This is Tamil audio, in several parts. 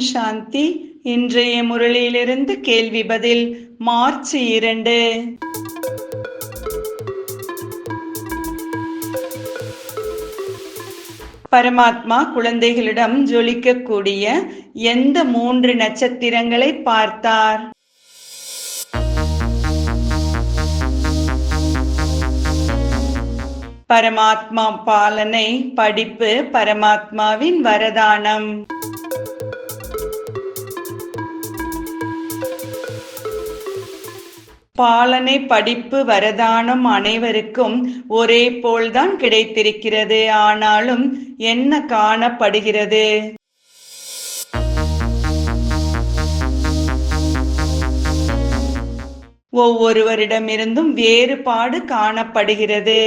சாந்தி. இன்றைய முரளியிலிருந்து கேள்வி பதில் மார்ச் இரண்டு. பரமாத்மா குழந்தைகளிடம் ஜொலிக்கக்கூடிய எந்த மூன்று நட்சத்திரங்களை பார்த்தார்? பரமாத்மா பாலனை படிப்பு பரமாத்மாவின் வரதானம். பாலனை படிப்பு வரதானம் அனைவருக்கும் ஒரே போல்தான் கிடைத்திருக்கிறது. ஆனாலும் என்ன காணப்படுகிறது? ஒவ்வொருவரிடமிருந்தும் வேறுபாடு காணப்படுகிறது.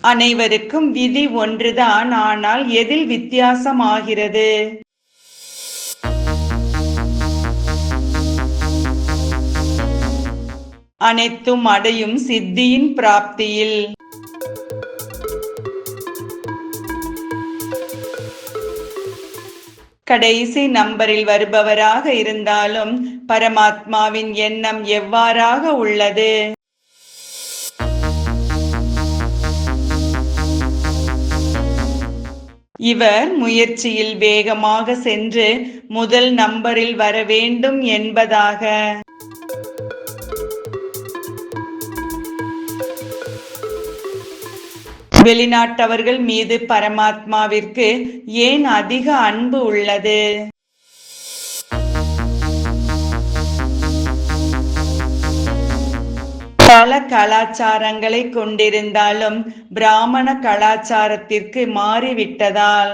அனைவருக்கும் விதி ஒன்றுதான். ஆனால் எதில் வித்தியாசமாகிறது? அனைத்தும் அடையும் சித்தியின் பிராப்தியில். கடைசி நம்பரில் வருபவராக இருந்தாலும் பரமாத்மாவின் எண்ணம் எவ்வாறாக உள்ளது? இவர் முயற்சியில் வேகமாக சென்று முதல் நம்பரில் வர வேண்டும் என்பதாக. வெளிநாட்டவர்கள் மீது பரமாத்மாவிற்கு ஏன் அதிக அன்பு உள்ளது? பல கலாச்சாரங்களை கொண்டிருந்தாலும் பிராமண கலாச்சாரத்திற்கு மாறிவிட்டதால்.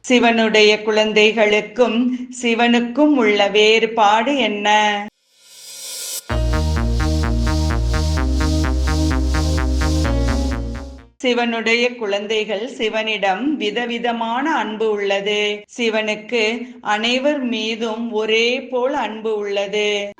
சிவனுடைய குழந்தைகளுக்கும் சிவனுக்கும் உள்ள வேறுபாடு என்ன? சிவனுடைய குழந்தைகள் சிவனிடம் விதவிதமான அன்பு உள்ளது. சிவனுக்கு அனைவர் மீதும் ஒரே போல் அன்பு உள்ளது.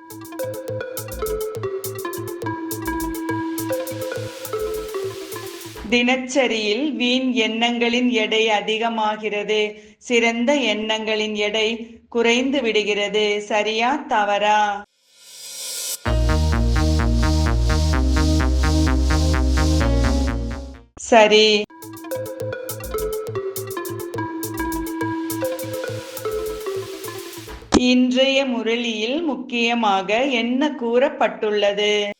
தினச்சரியில் வீண் எண்ணங்களின் எடை அதிகமாகிறது. சிறந்த எண்ணங்களின் எடை குறைந்து விடுகிறது. சரியா தவறா? சரி. இன்றைய முரளியில் முக்கியமாக என்ன கூறப்பட்டுள்ளது?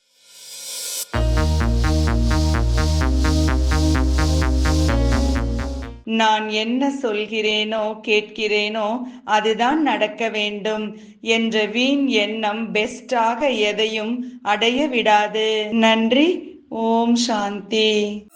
நான் என்ன சொல்கிறேனோ கேட்கிறேனோ அதுதான் நடக்க வேண்டும் என்ற வீண் எண்ணம் பெஸ்டாக எதையும் அடைய விடாது. நன்றி. ஓம் சாந்தி.